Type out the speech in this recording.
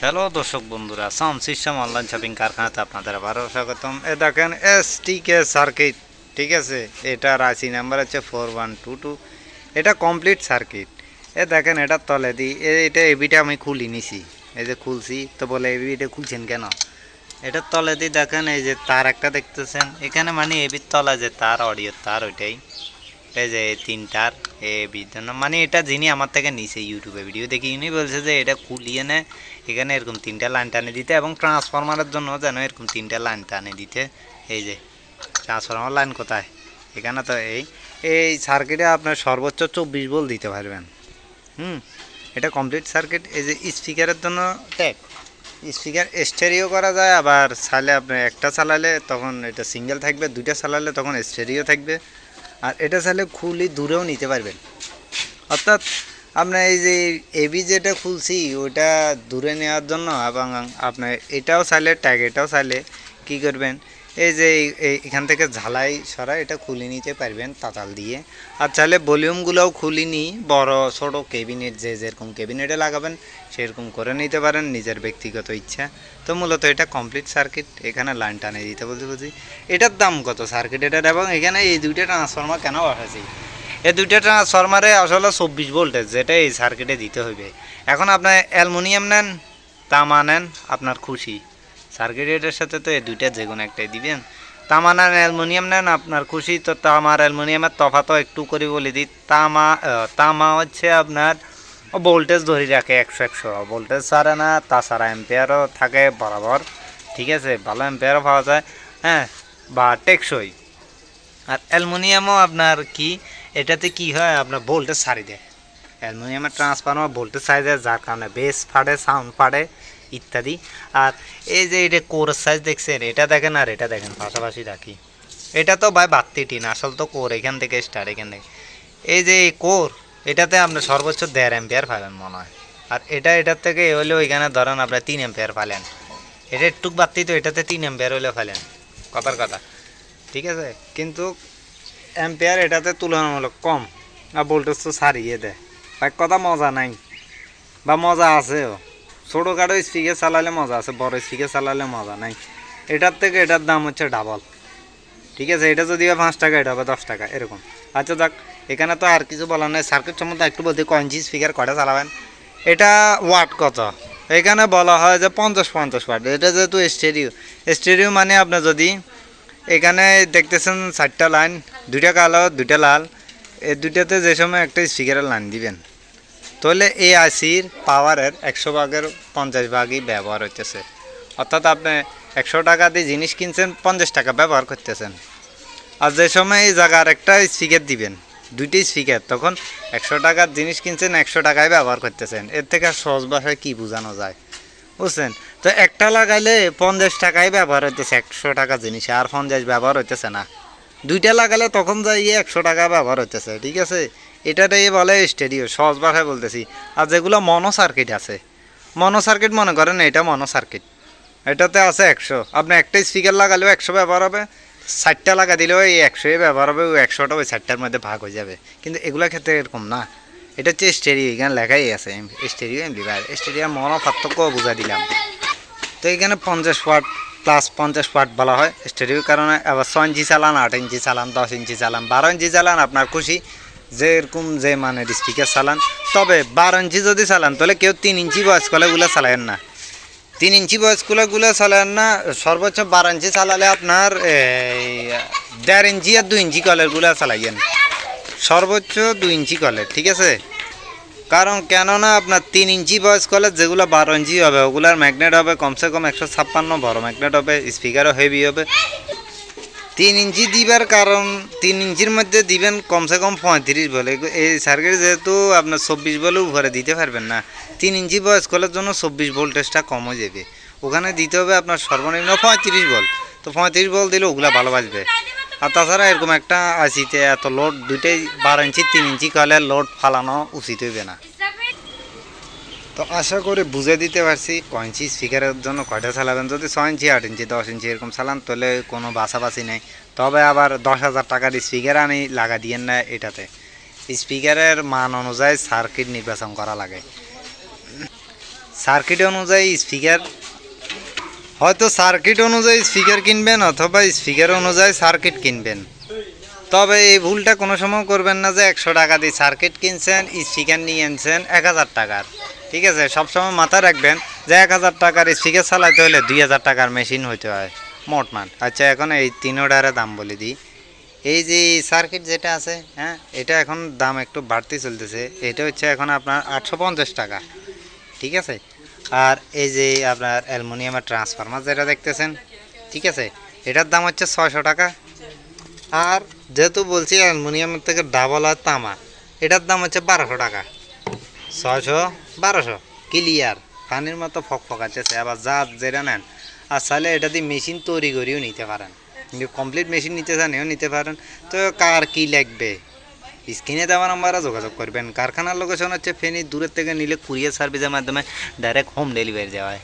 Hello দর্শক বন্ধুরা, sound system, online shopping কারখানাতে আপনাদের আবারও স্বাগতম। এ দেখেন এস টি কে সার্কিট ঠিক আছে? এটার আইসি নাম্বার হচ্ছে ফোর ওয়ান টু টু এটা কমপ্লিট সার্কিট এ দেখেন, এটা তলে এ- এটা এবিটা আমি খুলি নিছি। এই যে খুলছি, তো বলে এবিটা খুলছেন কেন? এটার তলে দিয়ে দেখেন, এই যে তার একটা দেখতেছেন। এখানে মানে এবির তলা যে তার অডিও তার ওইটাই। এই যে তিনটার, এ জন্য মানে এটা যিনি আমার থেকে নিছে ইউটিউবে ভিডিও দেখি ইনি বলছে যে এটা খুলিয়ে নে এখানে এরকম তিনটা লাইন টানে দিতে এবং ট্রান্সফরমারের জন্য যেন এরকম তিনটা লাইন টানে দিতে। এই যে ট্রান্সফরমার লাইন কোথায়? এখানে তো এই এই সার্কিটে আপনার সর্বোচ্চ চব্বিশ ভোল্ট দিতে পারবেন। হুম, এটা কমপ্লিট সার্কিট এই যে স্পিকারের জন্য ট্যাগ স্পিকার স্টেরিও করা যায়, আবার চাইলে আপনি একটা চালালে তখন এটা সিঙ্গেল থাকবে, দুইটা চালালে তখন স্টেরিও থাকবে। আর এটা চাইলে খুলি দূরেও নিতে পারবেন। অর্থাৎ আপনার এই যে এবি যেটা খুলছি ওটা দূরে নেওয়ার জন্য এবং আপনার এটাও চাইলে ট্যাগ এটাও চাইলে কী করবেন? এই যে এখান থেকে ঝালাই সরা এটা খুলে নিতে পারবেন তাতাল দিয়ে। আর চাইলে ভলিউমগুলোও খুলিনি, বড়, ছোট কেবিনেট যে যেরকম কেবিনেটে লাগাবেন, সেরকম করে নিতে পারেন, নিজের ব্যক্তিগত ইচ্ছা। তো মূলত এটা কমপ্লিট সার্কিট এখানে লাইন টানে দিতে বলতে বলছি। এটার দাম কত সার্কিট এটার এবং এখানে এই দুইটা ট্রান্সফর্মার কেন বসাইছি? এই দুইটা ট্রান্সফর্মারে আসলে চব্বিশ ভোল্টেজ যেটা এই সার্কিটে দিতে হইবে। এখন আপনার অ্যালুমিনিয়াম নেন, তামা নেন, আপনার খুশি। সার্কিটের সাথে তো এই দুইটা যে কোনো একটাই দিবেন। তামা নেন অ্যালুমিনিয়াম নেন আপনার খুশি, তো তামার অ্যালুমিনিয়ামের তফাতও একটু করে বলে দিই। তামা তামা হচ্ছে আপনার ভোল্টেজ ধরে রাখে একশো একশো। ভোল্টেজ ছাড়ে না, তাছাড়া এম্পেয়ারও থাকে বরাবর। ঠিক আছে, ভালো এম্পেয়ারও পাওয়া যায়। হ্যাঁ বা টেকসই। আর অ্যালুমিনিয়ামও আপনার কি, এটাতে কি হয়, আপনার ভোল্টেজ ছাড়ি দেয়। অ্যালুমিনিয়ামের ট্রান্সফার্মার ভোল্টেজ ছাড়ি দেয়, যার কারণে বেস ফাটে, সাউন্ড ফাটে। ইত্যাদি। আর এই যে এটা কোর সাইজ দেখছেন, এটা দেখেন আর এটা দেখেন, পাশাপাশি রাখি। এটা তো ভাই বাত্তি টিন, আসল তো কোর, এখান থেকে স্টার এখান থেকে। এই যে কোর, এটাতে আপনার সর্বোচ্চ দেড় এম্পিয়ার পাবেন মনে হয়। আর এটা, এটার থেকে হলে ওইখানে ধরেন আপনার তিন এম্পিয়ার পালেন। এটা একটু বাত্তি তো, এটাতে তিন এম্পিয়ার হলে ফেলেন কথার কথা। ঠিক আছে? কিন্তু অ্যাম্পিয়ার এটাতে তুলনামূলক কম। আর ভোল্টেজ তো সারিয়ে দেয়। এক কথা মজা নাই। বা মজা আছেও। ছোটো কাটো স্পিকার চালালে মজা আছে, বড় স্পিকার চালালে মজা নাই। এটার থেকে এটার দাম হচ্ছে ডাবল ঠিক আছে? এটা যদি পাঁচ টাকা, এটা হবে দশ টাকা, এরকম। আচ্ছা যাক, এখানে তো আর কিছু বলার নেই। সার্কিট সম্বন্ধে একটু বলতে কয়েঞ্চি স্পিকার কটা চালাবেন? এটা ওয়াট কত? এখানে বলা হয় যে পঞ্চাশ পঞ্চাশ ওয়াট এটা যেহেতু স্টেরিও স্টেরিও মানে আপনি যদি এখানে দেখতেছেন চারটা লাইন দুইটা কালো, দুইটা লাল। এই দুইটাতে যে সময় একটা স্পিকারের লাইন দিবেন। তাহলে এই আইসির পাওয়ারের একশো ভাগের পঞ্চাশ ভাগই ব্যবহার হইতেছে। অর্থাৎ আপনি একশো টাকা দিয়ে জিনিস কিনছেন, পঞ্চাশ টাকা ব্যবহার করতেছেন। আর যে সময় এই জায়গার একটা স্পিকার দিবেন, দুইটি স্পিকার তখন একশো টাকার জিনিস কিনছেন, একশো টাকায় ব্যবহার করতেছেন। এর থেকে সহজ ভাষায় কী বোঝানো যায়? বুঝছেন? তো একটা লাগাইলে পঞ্চাশ টাকায় ব্যবহার হইতেছে, একশো টাকা জিনিস, আর পঞ্চাশ ব্যবহার হইতেছে না। দুইটা লাগালে তখন যাই একশো টাকা ব্যবহার হইতেছে, ঠিক আছে? এটাটাই বলে স্টেডিও সহজ ভাষায় বলতেছি। আর যেগুলো মনো সার্কিট আছে মনো সার্কিট মনে করেন এটা মনো সার্কিট এটাতে আছে একশো। আপনি একটা স্পিকার লাগালেও একশো ব্যবহার হবে, ষাটটা লাগা দিলেও এই একশোই ব্যবহার হবে, ওই একশোটা ওই ষাটটার মধ্যে ভাগ হয়ে যাবে। কিন্তু এগুলোর ক্ষেত্রে এরকম না। এটা হচ্ছে স্টেরিও এখানে লেখাই আছে স্টেরিও এমপ্লিফায়ার স্টেরিয়ার মনো পার্থক্য বুঝা দিলাম। তো এখানে পঞ্চাশ ওয়াট প্লাস পঞ্চাশ ওয়াট বলা হয়। স্টেডিও কারণে আবার ছ ইঞ্চি চালান, আট ইঞ্চি চালান, দশ ইঞ্চি চালান, বারো ইঞ্চি চালান, আপনার খুশি। যে এরকম যে মানে স্পিকার চালান। তবে বারো ইঞ্চি যদি চালান, তাহলে কেউ তিন ইঞ্চি বয়স কলেগুলো চালায়েন না। তিন ইঞ্চি বয়স্কগুলো চালান না, সর্বোচ্চ বারো ইঞ্চি চালালে আপনার দেড় ইঞ্চি আর দুই ইঞ্চি কলেরগুলো চালাইয়েন। সর্বোচ্চ দুই ইঞ্চি কলের, ঠিক আছে? কারণ কেননা আপনার তিন ইঞ্চি বয়স কলের যেগুলো বারো ইঞ্চি হবে, ওগুলার ম্যাগনেট হবে, কমসে কম একশো ছাপ্পান্ন, বড় ম্যাগনেট হবে স্পিকারও হেভি হবে। তিন ইঞ্চি দিবার কারণ, তিন ইঞ্চির মধ্যে দিবেন কমসে কম পঁয়ত্রিশ বলে। এই সার্কিট যেহেতু আপনার চব্বিশ বলে উপরে দিতে পারবেন না, তিন ইঞ্চি বয়স কলের জন্য চব্বিশ ভোল্টেজটা কম হয়ে যাবে। ওখানে দিতে হবে আপনার সর্বনিম্ন পঁয়ত্রিশ বল তো পঁয়ত্রিশ বল দিলে ওগুলো ভালো বাজবে। আর তাছাড়া এরকম একটা আইসিতে এত লোড দুইটাই বারো ইঞ্চি, তিন ইঞ্চি কলে লোড ফালানো উচিত হইবে না। তো আশা করে বুঝে দিতে পারছি ক ইঞ্চি স্পিকারের জন্য কয়টা চালাবেন? যদি ছয় ইঞ্চি, আট ইঞ্চি, দশ ইঞ্চি এরকম চালান, তাহলে কোনো বাছাবাছি নেই। তবে আবার দশ হাজার টাকার স্পিকার আনি লাগা দিয়েন না এটাতে। স্পিকারের মান অনুযায়ী সার্কিট নির্বাচন করা লাগে। সার্কিট অনুযায়ী স্পিকার হয়তো সার্কিট অনুযায়ী স্পিকার কিনবেন অথবা স্পিকার অনুযায়ী সার্কিট কিনবেন। তবে এই ভুলটা কোনো সময় করবেন না যে একশো টাকা দিয়ে সার্কিট কিনছেন স্পিকার নিয়ে আনছেন এক হাজার টাকার। ঠিক আছে? সবসময় মাথায় রাখবেন যে এক হাজার টাকার স্পিকার চালাতে হলে দুই হাজার টাকার মেশিন হইতে হয়। মোটমাট আচ্ছা এখন এই তিন তিনোটার দাম বলে দিই। এই যে সার্কিট যেটা আছে হ্যাঁ এটা এখন দাম একটু বাড়তি চলতেছে। এটা হচ্ছে এখন আপনার আটশো পঞ্চাশ টাকা। ঠিক আছে? আর এই যে আপনার অ্যালুমিনিয়ামের ট্রান্সফরমার যেটা দেখতেছেন, ঠিক আছে? এটার দাম হচ্ছে ছয়শো টাকা। আর যেহেতু বলছি অ্যালুমিনিয়ামের থেকে ডাবল আর তামা, এটার দাম হচ্ছে বারোশো টাকা। ছয়শো, বারোশো। ক্লিয়ার। পানির মতো ফক ফকাচ্ছে আবার যা যেটা নেন, আর চাইলে এটা দিয়ে মেশিন তৈরি করেও নিতে পারেন। কমপ্লিট মেশিন নিতে চানেও নিতে পারেন। তো কার কি লাগবে? স্ক্রিনে দেওয়া নাম্বারে যোগাযোগ করবেন। কারখানার লোকেশন হচ্ছে ফেনি, দূরের থেকে নিলে কুরিয়ার সার্ভিসের মাধ্যমে ডাইরেক্ট হোম ডেলিভারি দেওয়া হয়।